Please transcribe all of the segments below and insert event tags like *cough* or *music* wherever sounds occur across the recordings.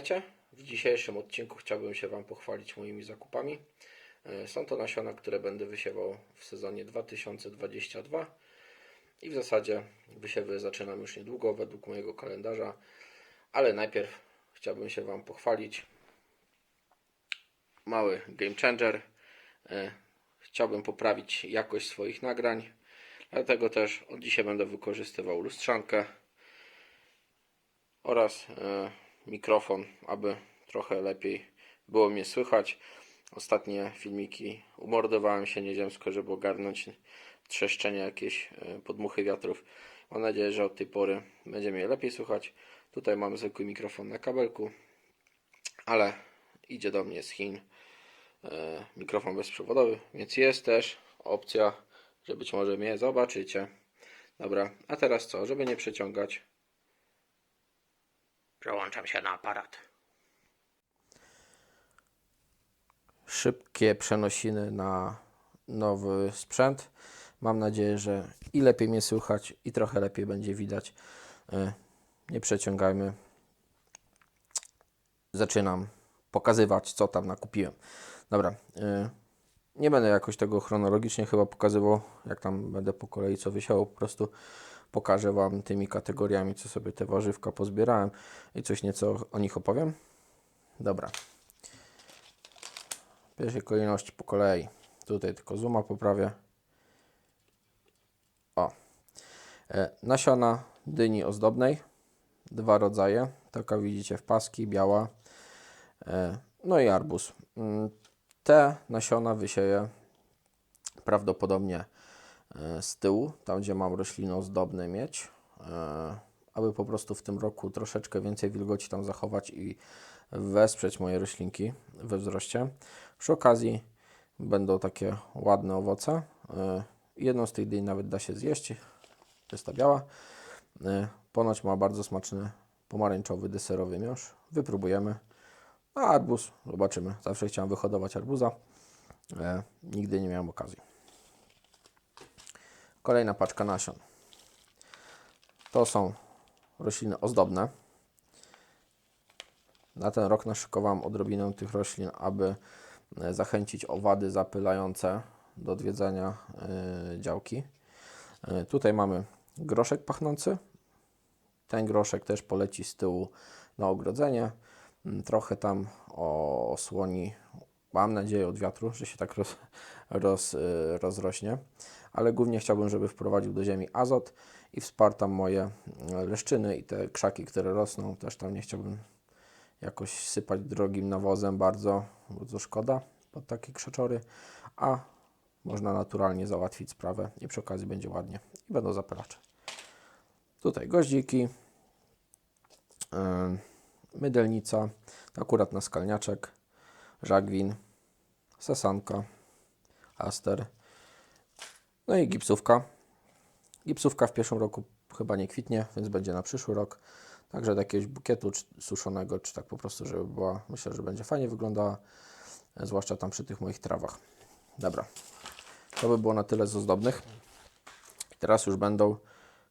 Witajcie. W dzisiejszym odcinku chciałbym się Wam pochwalić moimi zakupami. E, Są to nasiona, które będę wysiewał w sezonie 2022 i w zasadzie wysiewy zaczynam już niedługo według mojego kalendarza, ale najpierw chciałbym się Wam pochwalić. Mały game changer. E, Chciałbym poprawić jakość swoich nagrań, dlatego też od dzisiaj będę wykorzystywał lustrzankę oraz e, mikrofon, aby trochę lepiej było mnie słychać. Ostatnie filmiki umordowałem się nieziemsko, żeby ogarnąć trzeszczenie jakieś e, podmuchy wiatrów. Mam nadzieję, że od tej pory będzie mnie lepiej słychać. Tutaj mam zwykły mikrofon na kabelku, ale idzie do mnie z Chin e, mikrofon bezprzewodowy, więc jest też opcja, że być może mnie zobaczycie. Dobra, a teraz co? Żeby nie przeciągać, Przełączam się na aparat. Szybkie przenosiny na nowy sprzęt. Mam nadzieję, że i lepiej mnie słychać, i trochę lepiej będzie widać. E, Nie przeciągajmy. Zaczynam pokazywać, co tam nakupiłem. Dobra. e, Nie będę jakoś tego chronologicznie chyba pokazywał, jak tam będę po kolei co wysiało. Po prostu pokażę Wam tymi kategoriami, co sobie te warzywka pozbierałem i coś nieco o nich opowiem. Dobra. W pierwszej kolejności po kolei. Tutaj tylko zooma poprawię. O. E, nasiona dyni ozdobnej. Dwa rodzaje. Taka widzicie w paski, biała. E, no i arbuz. Mm, Te nasiona wysieję prawdopodobnie z tyłu, tam gdzie mam rośliny ozdobne mieć, e, aby po prostu w tym roku troszeczkę więcej wilgoci tam zachować i wesprzeć moje roślinki we wzroście. Przy okazji będą takie ładne owoce. E, Jedną z tych dyń nawet da się zjeść, to jest ta biała. E, Ponoć ma bardzo smaczny pomarańczowy, deserowy miąższ. Wypróbujemy. A arbuz, zobaczymy. Zawsze chciałem wyhodować arbuza. E, nigdy nie miałem okazji. Kolejna paczka nasion. To są rośliny ozdobne. Na ten rok naszykowałem odrobinę tych roślin, aby e, zachęcić owady zapylające do odwiedzania e, działki. E, Tutaj mamy groszek pachnący. Ten groszek też poleci z tyłu na ogrodzenie. Mm, Trochę tam osłoni, mam nadzieję, od wiatru, że się tak roz, roz, y, rozrośnie. Ale głównie chciałbym, żeby wprowadził do ziemi azot i wsparł tam moje y, leszczyny i te krzaki, które rosną. Też tam nie chciałbym jakoś sypać drogim nawozem bardzo, bo to szkoda pod takie krzaczory. A można naturalnie załatwić sprawę i przy okazji będzie ładnie. I będą zapylacze. Tutaj goździki. Yy, mydelnica, akurat na skalniaczek, żagwin, sasanka, aster, no i gipsówka. Gipsówka w pierwszym roku chyba nie kwitnie, więc będzie na przyszły rok. Także do jakiegoś bukietu czy suszonego, czy tak po prostu, żeby była, myślę, że będzie fajnie wyglądała, zwłaszcza tam przy tych moich trawach. Dobra, to by było na tyle z ozdobnych. Teraz już będą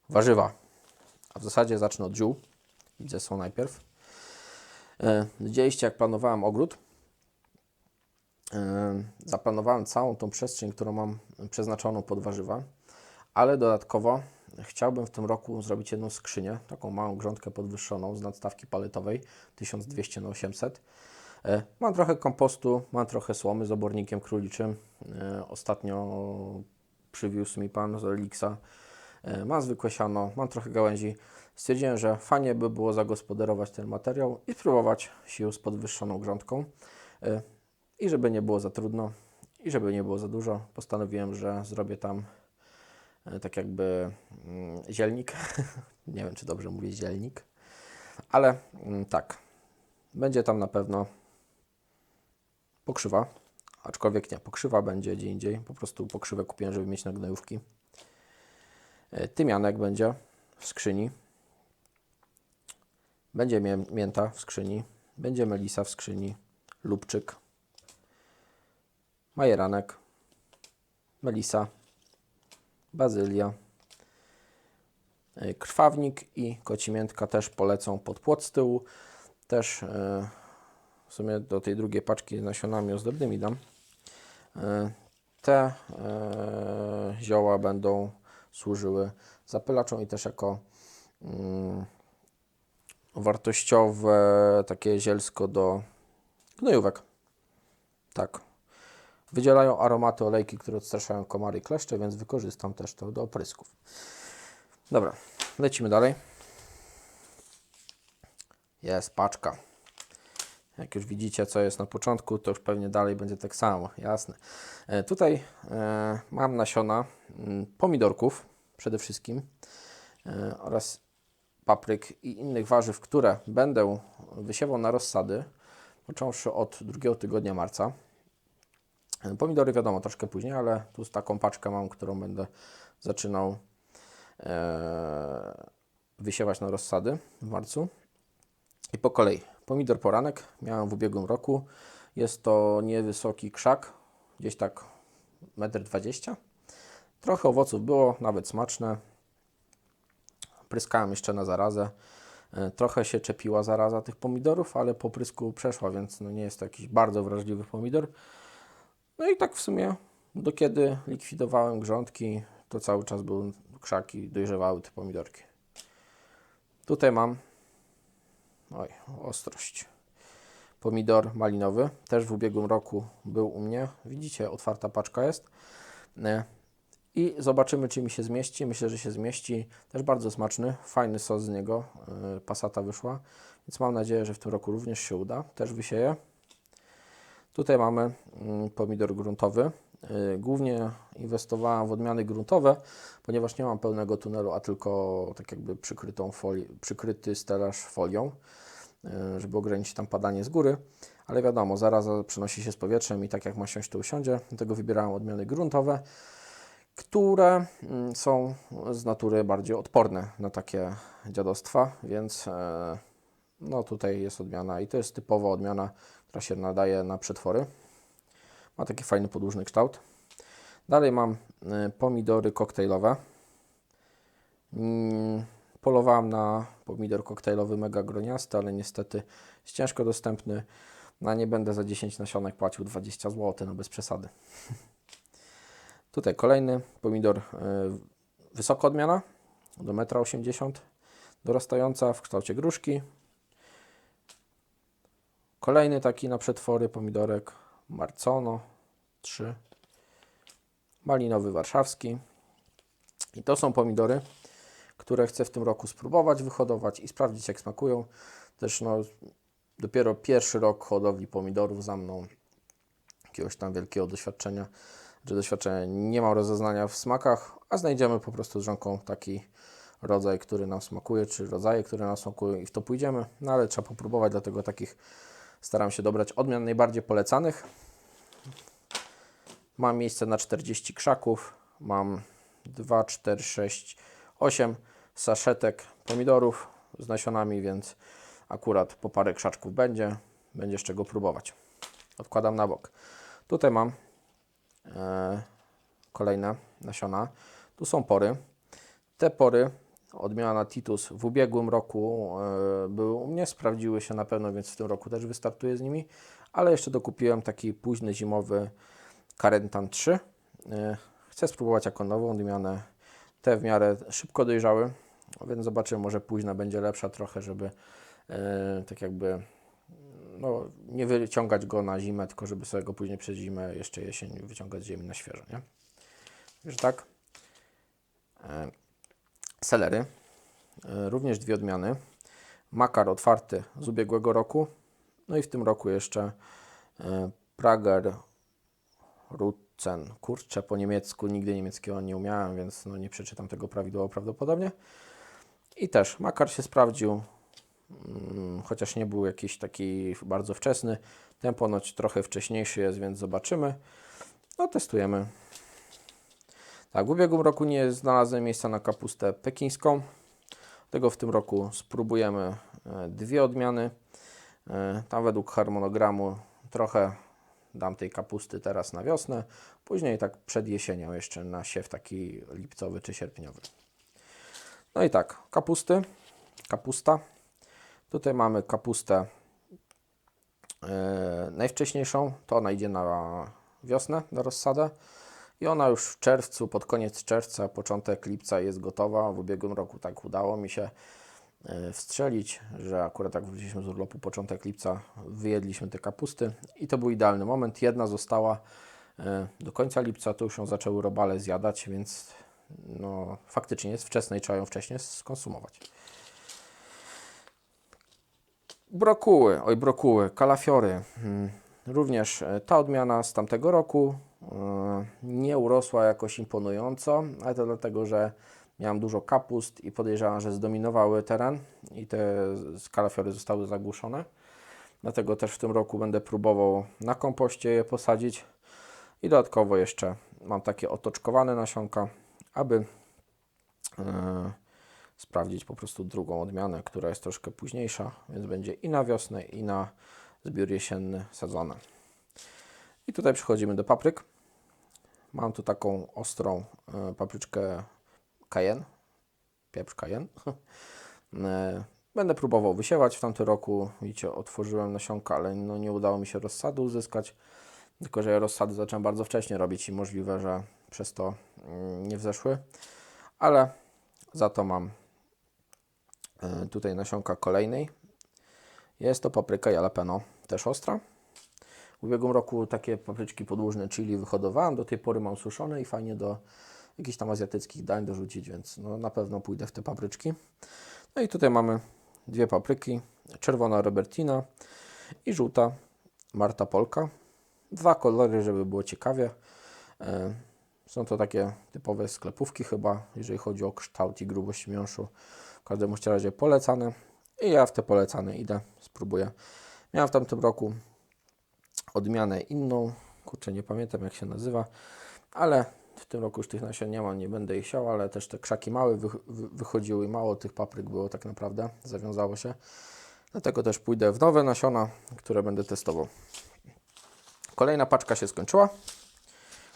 warzywa, a w zasadzie zacznę od ziół. Widzę, są najpierw. E, Widzieliście, jak planowałem ogród. E, Zaplanowałem całą tą przestrzeń, którą mam przeznaczoną pod warzywa, ale dodatkowo chciałbym w tym roku zrobić jedną skrzynię, taką małą grządkę podwyższoną z nadstawki paletowej 1200 na 800. E, Mam trochę kompostu, mam trochę słomy z obornikiem króliczym. E, Ostatnio przywiózł mi pan z Elixa. Mam zwykłe siano, mam trochę gałęzi. Stwierdziłem, że fajnie by było zagospodarować ten materiał i spróbować sił z podwyższoną grządką. I żeby nie było za trudno i żeby nie było za dużo, postanowiłem, że zrobię tam e, tak jakby mm, zielnik. *laughs* nie wiem, czy dobrze mówię zielnik, ale mm, tak. Będzie tam na pewno pokrzywa, aczkolwiek nie, pokrzywa będzie gdzie indziej. Po prostu pokrzywę kupiłem, żeby mieć na gnojówki. E, Tymianek będzie w skrzyni. Będzie mię- mięta w skrzyni. Będzie melisa w skrzyni. Lubczyk. Majeranek. Melisa. Bazylia. E, Krwawnik i kocimiętka też polecą pod płot z tyłu. też e, w sumie do tej drugiej paczki z nasionami ozdobnymi dam. E, Te zioła będą służyły zapylaczom i też jako mm, wartościowe takie zielsko do gnojówek. Tak. Wydzielają aromaty olejki, które odstraszają komary i kleszcze, więc wykorzystam też to do oprysków. Dobra, lecimy dalej. Jest paczka. Jak już widzicie, co jest na początku, to już pewnie dalej będzie tak samo, jasne. E, tutaj e, mam nasiona mm, pomidorków przede wszystkim e, oraz papryk i innych warzyw, które będę wysiewał na rozsady, począwszy od drugiego tygodnia marca. Pomidory wiadomo, troszkę później, ale tu z taką paczkę mam, którą będę zaczynał e, wysiewać na rozsady w marcu. I po kolei. Pomidor poranek miałem w ubiegłym roku. Jest to niewysoki krzak, gdzieś tak 1,20 m. Trochę owoców było, nawet smaczne. Pryskałem jeszcze na zarazę. E, Trochę się czepiła zaraza tych pomidorów, ale po prysku przeszła, więc no nie jest to jakiś bardzo wrażliwy pomidor. No i tak w sumie do kiedy likwidowałem grządki, to cały czas były krzaki, dojrzewały te pomidorki. Tutaj mam Oj, ostrość. Pomidor malinowy, też w ubiegłym roku był u mnie. Widzicie, otwarta paczka jest. E, I zobaczymy, czy mi się zmieści. Myślę, że się zmieści. Też bardzo smaczny, fajny sos z niego. e, Pasata wyszła, więc mam nadzieję, że w tym roku również się uda. Też wysieję. Tutaj mamy mm, pomidor gruntowy. Y, Głównie inwestowałem w odmiany gruntowe, ponieważ nie mam pełnego tunelu, a tylko tak jakby przykrytą foli, przykryty stelaż folią, y, żeby ograniczyć tam padanie z góry. Ale wiadomo, zaraza przenosi się z powietrzem i tak jak ma siąść, to usiądzie. Dlatego wybierałem odmiany gruntowe, które mm, są z natury bardziej odporne na takie dziadostwa, więc e, no tutaj jest odmiana i to jest typowa odmiana, która się nadaje na przetwory. Ma taki fajny podłużny kształt. Dalej mam y, pomidory koktajlowe. Mm, Polowałem na pomidor koktajlowy mega groniasty, ale niestety jest ciężko dostępny. Na nie będę za 10 nasionek płacił 20 zł, no bez przesady. *laughs* Tutaj kolejny pomidor y, wysoka odmiana do 1,80 m, dorastająca w kształcie gruszki. Kolejny taki na przetwory pomidorek Marcono 3, malinowy warszawski. I to są pomidory, które chcę w tym roku spróbować wyhodować i sprawdzić jak smakują. Też no, dopiero pierwszy rok hodowli pomidorów za mną, jakiegoś tam wielkiego doświadczenia, że doświadczenia nie mam rozeznania w smakach, a znajdziemy po prostu z żonką taki rodzaj, który nam smakuje, czy rodzaje, które nam smakują i w to pójdziemy. No ale trzeba popróbować, dlatego takich staram się dobrać odmian najbardziej polecanych. Mam miejsce na 40 krzaków. Mam 2, 4, 6, 8 saszetek pomidorów z nasionami, więc akurat po parę krzaczków będzie. Będzie z czego próbować. Odkładam na bok. Tutaj mam e, kolejne nasiona. Tu są pory. Te pory odmiana Titus w ubiegłym roku e, były u mnie, sprawdziły się na pewno, więc w tym roku też wystartuję z nimi, ale jeszcze dokupiłem taki późny zimowy Carentan 3. E, Chcę spróbować jako nową odmianę. Te w miarę szybko dojrzały, więc zobaczymy, może późna będzie lepsza trochę, żeby e, tak jakby no, nie wyciągać go na zimę, tylko żeby sobie go później przez zimę, jeszcze jesień wyciągać z ziemi na świeżo, nie? Wiesz tak? Selery, e, również dwie odmiany. Makar otwarty z ubiegłego roku, no i w tym roku jeszcze e, Prager Rutzen. Kurczę, po niemiecku nigdy niemieckiego nie umiałem, więc no nie przeczytam tego prawidłowo prawdopodobnie. I też Makar się sprawdził, mm, chociaż nie był jakiś taki bardzo wczesny. Ten ponoć trochę wcześniejszy jest, więc zobaczymy. No testujemy. Tak, w ubiegłym roku nie znalazłem miejsca na kapustę pekińską. Tego w tym roku spróbujemy e, dwie odmiany. E, Tam według harmonogramu trochę dam tej kapusty teraz na wiosnę, później tak przed jesienią jeszcze na siew taki lipcowy czy sierpniowy. No i tak, kapusty, kapusta. Tutaj mamy kapustę E, najwcześniejszą to ona idzie na wiosnę, na rozsadę. I ona już w czerwcu, pod koniec czerwca, początek lipca jest gotowa. W ubiegłym roku tak udało mi się e, wstrzelić, że akurat jak wróciliśmy z urlopu początek lipca, wyjedliśmy te kapusty i to był idealny moment. Jedna została e, do końca lipca, to już ją zaczęły robale zjadać, więc no, faktycznie jest wczesne i trzeba ją wcześniej skonsumować. Brokuły, oj brokuły, kalafiory. Hmm. Również e, ta odmiana z tamtego roku nie urosła jakoś imponująco, ale to dlatego, że miałem dużo kapust i podejrzewam, że zdominowały teren i te kalafiory zostały zagłuszone. Dlatego też w tym roku będę próbował na kompoście je posadzić. I dodatkowo jeszcze mam takie otoczkowane nasionka, aby yy, sprawdzić po prostu drugą odmianę, która jest troszkę późniejsza, więc będzie i na wiosnę, i na zbiór jesienny sadzone. I tutaj przechodzimy do papryk. Mam tu taką ostrą e, papryczkę cayenne, pieprz cayenne. *laughs* E, będę próbował wysiewać w tamtym roku. Widzicie, otworzyłem nasionka, ale no nie udało mi się rozsadu uzyskać. Tylko, że ja rozsady zacząłem bardzo wcześnie robić i możliwe, że przez to mm, nie wzeszły. Ale za to mam e, tutaj nasionka kolejnej. Jest to papryka jalapeno, też ostra. W ubiegłym roku takie papryczki podłużne chili wyhodowałem, do tej pory mam suszone i fajnie do jakichś tam azjatyckich dań dorzucić, więc no, na pewno pójdę w te papryczki. No i tutaj mamy dwie papryki, czerwona Robertina i żółta Marta Polka. Dwa kolory, żeby było ciekawie. E, są to takie typowe sklepówki chyba, jeżeli chodzi o kształt i grubość miąższu. W każdym razie polecane. I ja w te polecane idę, spróbuję. Miałem w tamtym roku odmianę inną, kurczę nie pamiętam jak się nazywa, ale w tym roku już tych nasion nie mam, nie będę ich siał, ale też te krzaki małe wy, wy, wychodziły i mało tych papryk było tak naprawdę, zawiązało się. Dlatego też pójdę w nowe nasiona, które będę testował. Kolejna paczka się skończyła.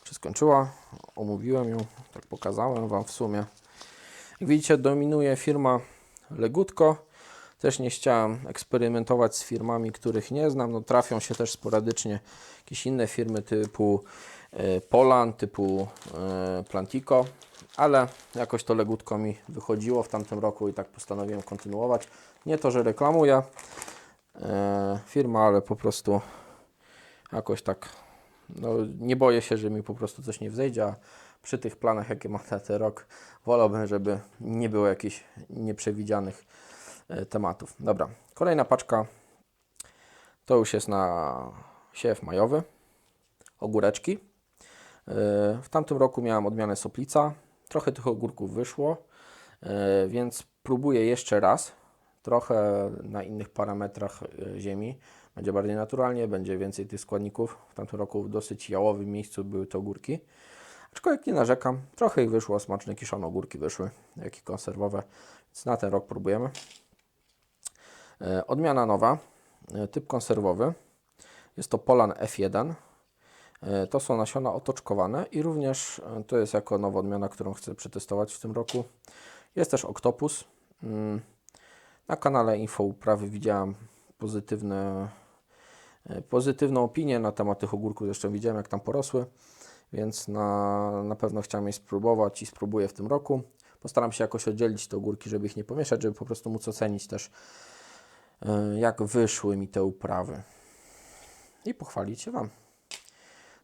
Czy skończyła? Omówiłem ją, tak pokazałem Wam w sumie. Jak widzicie, dominuje firma Legutko. Też nie chciałem eksperymentować z firmami, których nie znam. No, trafią się też sporadycznie jakieś inne firmy typu e, Polan, typu e, Plantico, ale jakoś to legutko mi wychodziło w tamtym roku i tak postanowiłem kontynuować. Nie to, że reklamuję e, firma, ale po prostu jakoś tak no, nie boję się, że mi po prostu coś nie wzejdzie, a przy tych planach, jakie mam na ten rok, wolałbym, żeby nie było jakichś nieprzewidzianych tematów. Dobra, kolejna paczka to już jest na siew majowy, ogóreczki. E, w tamtym roku miałem odmianę soplica, trochę tych ogórków wyszło, e, więc próbuję jeszcze raz, trochę na innych parametrach ziemi. Będzie bardziej naturalnie, będzie więcej tych składników. W tamtym roku w dosyć jałowym miejscu były te ogórki. Aczkolwiek nie narzekam, trochę ich wyszło, smaczne kiszone ogórki wyszły, jak i konserwowe, więc na ten rok próbujemy. E, odmiana nowa, e, typ konserwowy. Jest to Polan F1. E, to są nasiona otoczkowane i również to jest jako nowa odmiana, którą chcę przetestować w tym roku. Jest też Octopus. Mm, na kanale Info Uprawy widziałem pozytywne, pozytywną opinię na temat tych ogórków. Zresztą widziałem, jak tam porosły, więc na, na pewno chciałem je spróbować i spróbuję w tym roku. Postaram się jakoś oddzielić te ogórki, żeby ich nie pomieszać, żeby po prostu móc ocenić też jak wyszły mi te uprawy. I pochwalić się Wam.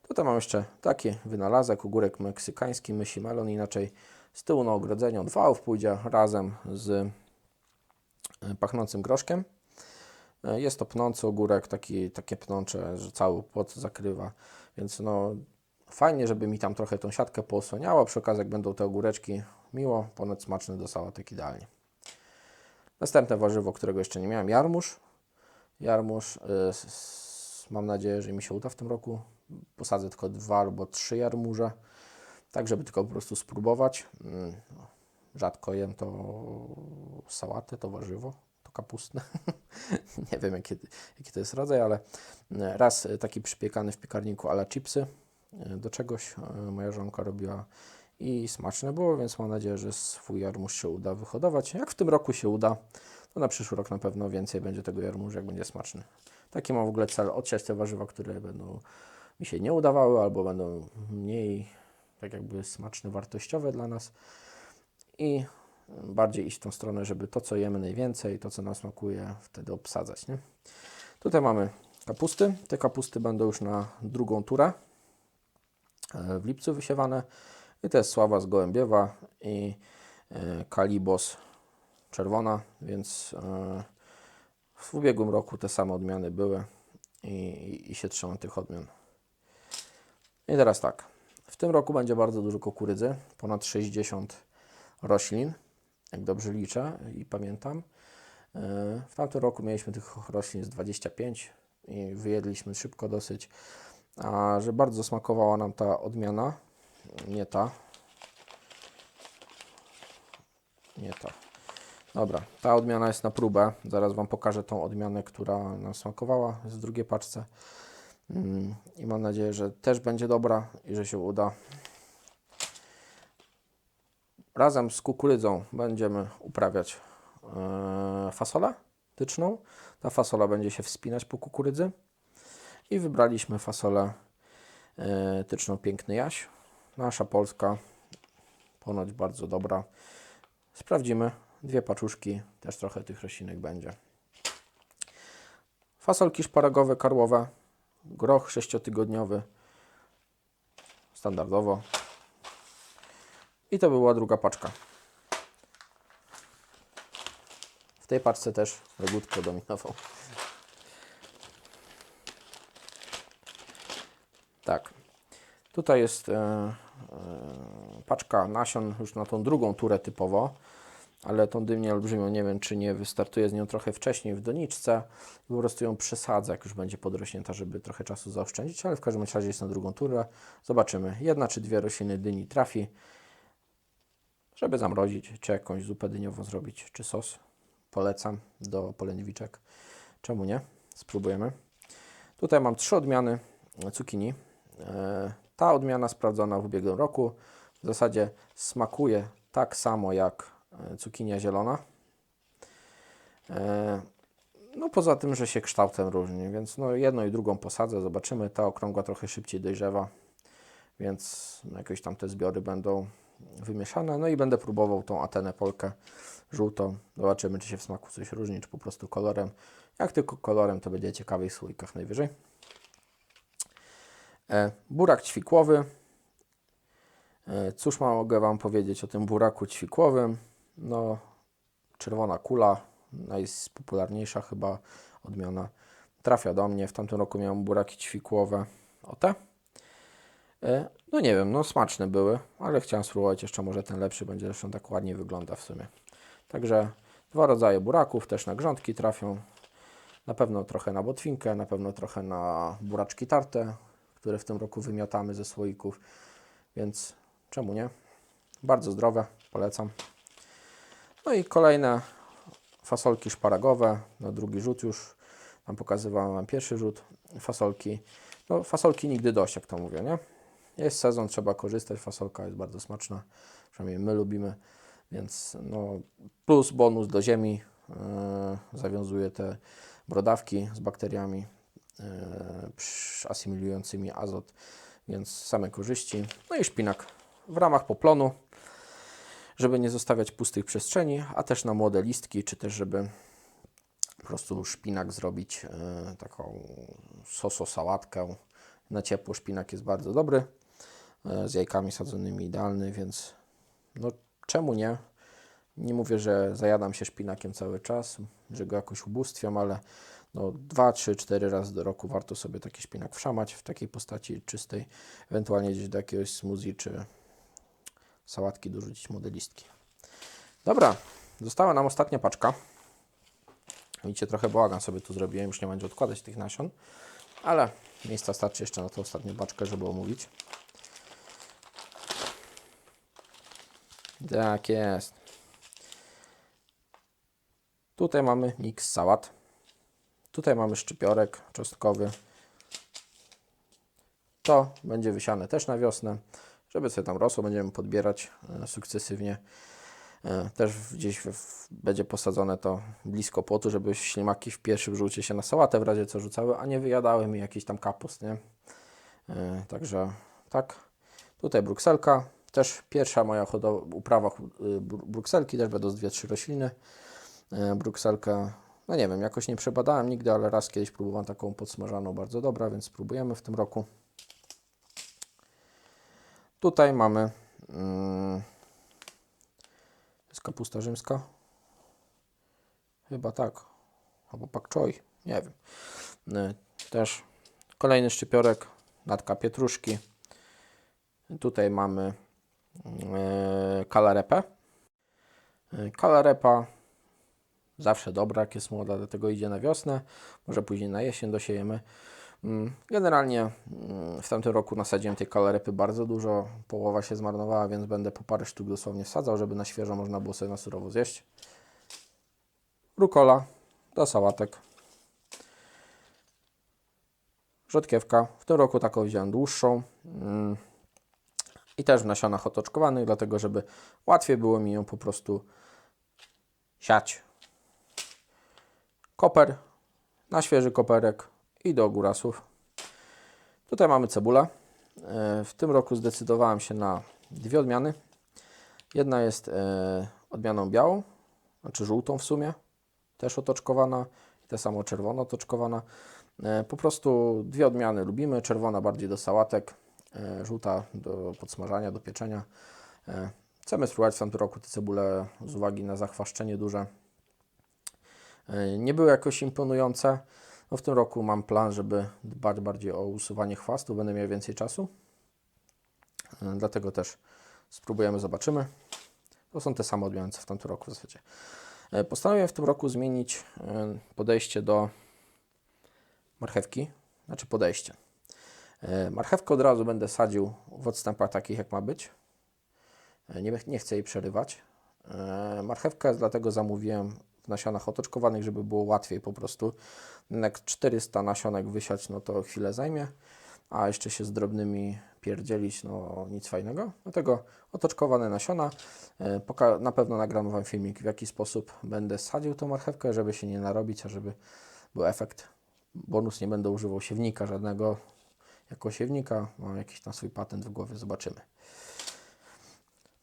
Tutaj mam jeszcze taki wynalazek, ogórek meksykański, mysi melon, inaczej z tyłu na ogrodzeniu od wałów pójdzie razem z e, pachnącym groszkiem. E, jest to pnący ogórek, taki, takie pnącze, że cały płot zakrywa, więc no fajnie, żeby mi tam trochę tą siatkę poosłaniało. Przy okazji, jak będą te ogóreczki miło, ponoć smaczne do sałatek idealnie. Następne warzywo, którego jeszcze nie miałem, jarmuż. Jarmuż, y, mam nadzieję, że mi się uda w tym roku. Posadzę tylko dwa albo trzy jarmuże, tak żeby tylko po prostu spróbować. Mm, rzadko jem to sałatę, to warzywo, to kapustne. *laughs* nie wiem jaki, jaki to jest rodzaj, ale y, raz taki przypiekany w piekarniku ale chipsy y, do czegoś moja żonka robiła i smaczne było, więc mam nadzieję, że swój jarmuż się uda wyhodować. Jak w tym roku się uda, to na przyszły rok na pewno więcej będzie tego jarmużu, jak będzie smaczny. Taki mam w ogóle cel, odsiać te warzywa, które będą mi się nie udawały, albo będą mniej tak jakby smaczne, wartościowe dla nas i bardziej iść w tą stronę, żeby to, co jemy najwięcej, to, co nam smakuje, wtedy obsadzać. Nie? Tutaj mamy kapusty. Te kapusty będą już na drugą turę e, w lipcu wysiewane. I to jest sława z Gołębiewa i e, kalibos czerwona, więc e, w ubiegłym roku te same odmiany były i, i, się trzymam tych odmian. I teraz tak, w tym roku będzie bardzo dużo kukurydzy, ponad 60 roślin, jak dobrze liczę i pamiętam. E, W tamtym roku mieliśmy tych roślin z 25 i wyjedliśmy szybko dosyć. A że bardzo smakowała nam ta odmiana, nie ta, nie ta. Dobra, ta odmiana jest na próbę. Zaraz Wam pokażę tą odmianę, która nam smakowała z drugiej paczce. Mm, I mam nadzieję, że też będzie dobra i że się uda. Razem z kukurydzą będziemy uprawiać e, fasolę tyczną. Ta fasola będzie się wspinać po kukurydzy. I wybraliśmy fasolę e, tyczną Piękny Jaś. Nasza polska, ponoć bardzo dobra. Sprawdzimy. Dwie paczuszki, też trochę tych roślinek będzie. Fasolki szparagowe, karłowe, groch sześciotygodniowy, standardowo. I to była druga paczka. W tej paczce też rogutko dominował. Tak. Tutaj jest e, e, paczka nasion już na tą drugą turę typowo, ale tą dynię olbrzymią nie wiem, czy nie wystartuję z nią trochę wcześniej w doniczce i po prostu ją przesadzę, jak już będzie podrośnięta, żeby trochę czasu zaoszczędzić, ale w każdym razie jest na drugą turę. Zobaczymy, jedna czy dwie rośliny dyni trafi, żeby zamrozić, czy jakąś zupę dyniową zrobić, czy sos. Polecam do polędwiczek. Czemu nie? Spróbujemy. Tutaj mam trzy odmiany cukinii. Ta odmiana sprawdzona w ubiegłym roku. W zasadzie smakuje tak samo jak e, cukinia zielona. E, No poza tym, że się kształtem różni, więc no jedną i drugą posadzę, zobaczymy. Ta okrągła trochę szybciej dojrzewa, więc jakieś tam te zbiory będą wymieszane. No i będę próbował tą Atenę Polkę żółtą. Zobaczymy, czy się w smaku coś różni, czy po prostu kolorem. Jak tylko kolorem, to będzie ciekawej w słoikach najwyżej. E, burak ćwikłowy. E, cóż mogę Wam powiedzieć o tym buraku ćwikłowym? No, czerwona kula, najpopularniejsza chyba odmiana, trafia do mnie. W tamtym roku miałem buraki ćwikłowe, o te. E, No nie wiem, no smaczne były, ale chciałem spróbować jeszcze może ten lepszy, będzie zresztą tak ładnie wygląda w sumie. Także dwa rodzaje buraków, też na grządki trafią. Na pewno trochę na botwinkę, na pewno trochę na buraczki tarte, które w tym roku wymiatamy ze słoików, więc czemu nie? Bardzo zdrowe, polecam. No i kolejne fasolki szparagowe, na drugi rzut już, tam pokazywałem Wam pierwszy rzut, fasolki. No fasolki nigdy dość, jak to mówię, nie? Jest sezon, trzeba korzystać, fasolka jest bardzo smaczna, przynajmniej my lubimy, więc no plus bonus do ziemi, yy, zawiązuje te brodawki z bakteriami asymilującymi azot, więc same korzyści. No i szpinak w ramach poplonu, żeby nie zostawiać pustych przestrzeni, a też na młode listki, czy też żeby po prostu szpinak zrobić yy, taką soso sałatkę. Na ciepło szpinak jest bardzo dobry, yy, z jajkami sadzonymi idealny, więc no czemu nie? Nie mówię, że zajadam się szpinakiem cały czas, że go jakoś ubóstwiam, ale no 2, 3, 4 razy do roku warto sobie taki szpinak wszamać w takiej postaci czystej, ewentualnie gdzieś do jakiegoś smoothie czy sałatki dorzucić modelistki. Dobra, została nam ostatnia paczka. Widzicie, trochę bałagan sobie tu zrobiłem, już nie będzie odkładać tych nasion, ale miejsca starczy jeszcze na tą ostatnią paczkę, żeby omówić. Tak jest. Tutaj mamy miks sałat. Tutaj mamy szczypiorek czosnkowy. To będzie wysiane też na wiosnę. żeby sobie tam rosło, będziemy podbierać e, sukcesywnie. E, Też gdzieś będzie posadzone to blisko płotu, żeby ślimaki w pierwszym rzucie się na sałatę w razie co rzucały, a nie wyjadały mi jakiś tam kapust, nie? E, Także tak. Tutaj brukselka. Też pierwsza moja uprawa bru- brukselki, też będą dwie, trzy rośliny. Brukselkę, no nie wiem, jakoś nie przebadałem nigdy, ale raz kiedyś próbowałem taką podsmażaną, bardzo dobra, więc spróbujemy w tym roku. Tutaj mamy mm, jest kapusta rzymska. Chyba tak. Albo pak choi, nie wiem. Y, Też kolejny szczypiorek, natka pietruszki. Tutaj mamy y, kalarepę. Y, Kalarepa zawsze dobra, jak jest młoda, dlatego idzie na wiosnę. Może później na jesień dosiejemy. Mm, Generalnie mm, w tamtym roku nasadziłem tej kalarepy bardzo dużo. Połowa się zmarnowała, więc będę po parę sztuk dosłownie wsadzał, żeby na świeżo można było sobie na surowo zjeść. Rukola do sałatek. Rzodkiewka. W tym roku taką wziąłem dłuższą. Mm, I też w nasionach otoczkowanych, dlatego żeby łatwiej było mi ją po prostu siać. Koper na świeży koperek i do ogórasów. Tutaj mamy cebulę. E, W tym roku zdecydowałem się na dwie odmiany. Jedna jest e, odmianą białą, znaczy żółtą w sumie, też otoczkowana i ta samo czerwona otoczkowana. E, Po prostu dwie odmiany lubimy. Czerwona bardziej do sałatek, żółta do podsmażania, do pieczenia. Chcemy spróbować w tamtym roku te cebule z uwagi na zachwaszczenie duże. E, Nie były jakoś imponujące. No w tym roku mam plan, żeby dbać bardziej o usuwanie chwastu, będę miał więcej czasu. E, Dlatego też spróbujemy, zobaczymy. To są te same odmiany co w tamtym roku w zasadzie. E, Postanowiłem w tym roku zmienić podejście do marchewki, znaczy podejście. Marchewkę od razu będę sadził w odstępach takich jak ma być. Nie, nie chcę jej przerywać. Marchewkę dlatego zamówiłem w nasionach otoczkowanych, żeby było łatwiej po prostu. Jak 400 nasionek wysiać, no to chwilę zajmie, a jeszcze się z drobnymi pierdzielić, no nic fajnego. Dlatego otoczkowane nasiona. E, na pewno nagram Wam filmik, w jaki sposób będę sadził tą marchewkę, żeby się nie narobić, a żeby był efekt. Bonus nie będę używał siewnika żadnego jako siewnika. Mam jakiś tam swój patent w głowie, zobaczymy.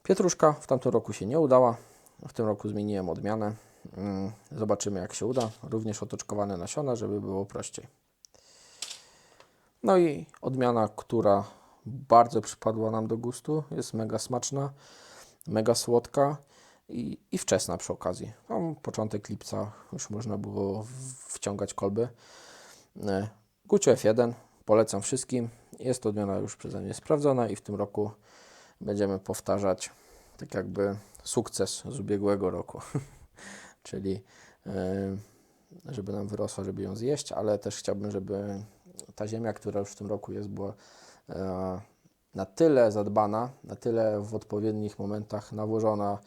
Pietruszka w tamtym roku się nie udała. W tym roku zmieniłem odmianę. Mm, Zobaczymy jak się uda. Również otoczkowane nasiona, żeby było prościej. No i odmiana, która bardzo przypadła nam do gustu, jest mega smaczna, mega słodka i, i wczesna przy okazji. Tam początek lipca już można było wciągać kolby. E, Gucio F1 polecam wszystkim. Jest odmiana już przeze mnie sprawdzona i w tym roku będziemy powtarzać tak jakby sukces z ubiegłego roku. *laughs* Czyli e, żeby nam wyrosła, żeby ją zjeść, ale też chciałbym, żeby ta ziemia, która już w tym roku jest, była e, na tyle zadbana, na tyle w odpowiednich momentach nawożona,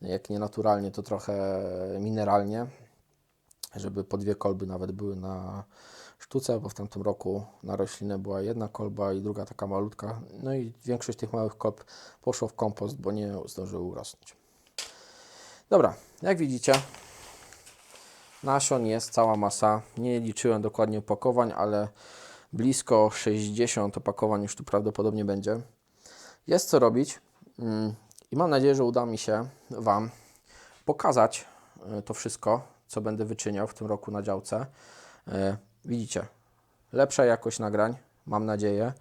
jak nie naturalnie, to trochę mineralnie, żeby po dwie kolby nawet były na sztuce, bo w tamtym roku na roślinę była jedna kolba i druga taka malutka. No i większość tych małych kolb poszło w kompost, bo nie zdążyły urosnąć. Dobra, jak widzicie, nasion jest cała masa. Nie liczyłem dokładnie opakowań, ale blisko 60 opakowań już tu prawdopodobnie będzie. Jest co robić mm, i mam nadzieję, że uda mi się Wam pokazać y, to wszystko, co będę wyczyniał w tym roku na działce. Y, Widzicie, lepsza jakość nagrań, mam nadzieję,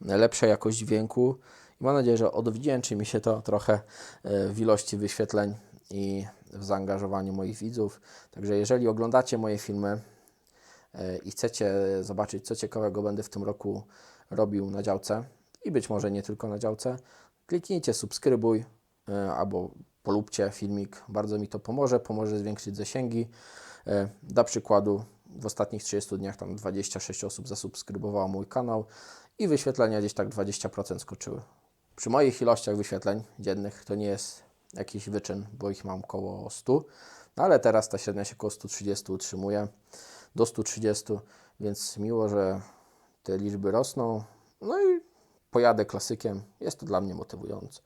lepsza jakość dźwięku i mam nadzieję, że odwdzięczy mi się to trochę y, w ilości wyświetleń i w zaangażowaniu moich widzów. Także jeżeli oglądacie moje filmy y, i chcecie zobaczyć, co ciekawego będę w tym roku robił na działce i być może nie tylko na działce, kliknijcie subskrybuj y, albo polubcie filmik, bardzo mi to pomoże, pomoże zwiększyć zasięgi. Y, Dla przykładu w ostatnich 30 dniach tam 26 osób zasubskrybowało mój kanał i wyświetlenia gdzieś tak 20% skoczyły. Przy moich ilościach wyświetleń dziennych to nie jest jakiś wyczyn, bo ich mam około 100, no ale teraz ta średnia się około 130 utrzymuje, do 130, więc miło, że te liczby rosną. No i pojadę klasykiem. Jest to dla mnie motywujące.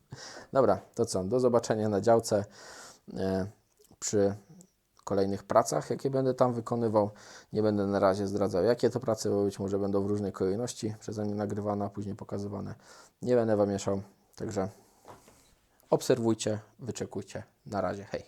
*laughs* Dobra, to co? Do zobaczenia na działce e, przy kolejnych pracach, jakie będę tam wykonywał. Nie będę na razie zdradzał, jakie to prace, bo być może będą w różnej kolejności przeze mnie nagrywane, a później pokazywane. Nie będę Wam mieszał, także obserwujcie, wyczekujcie. Na razie, hej.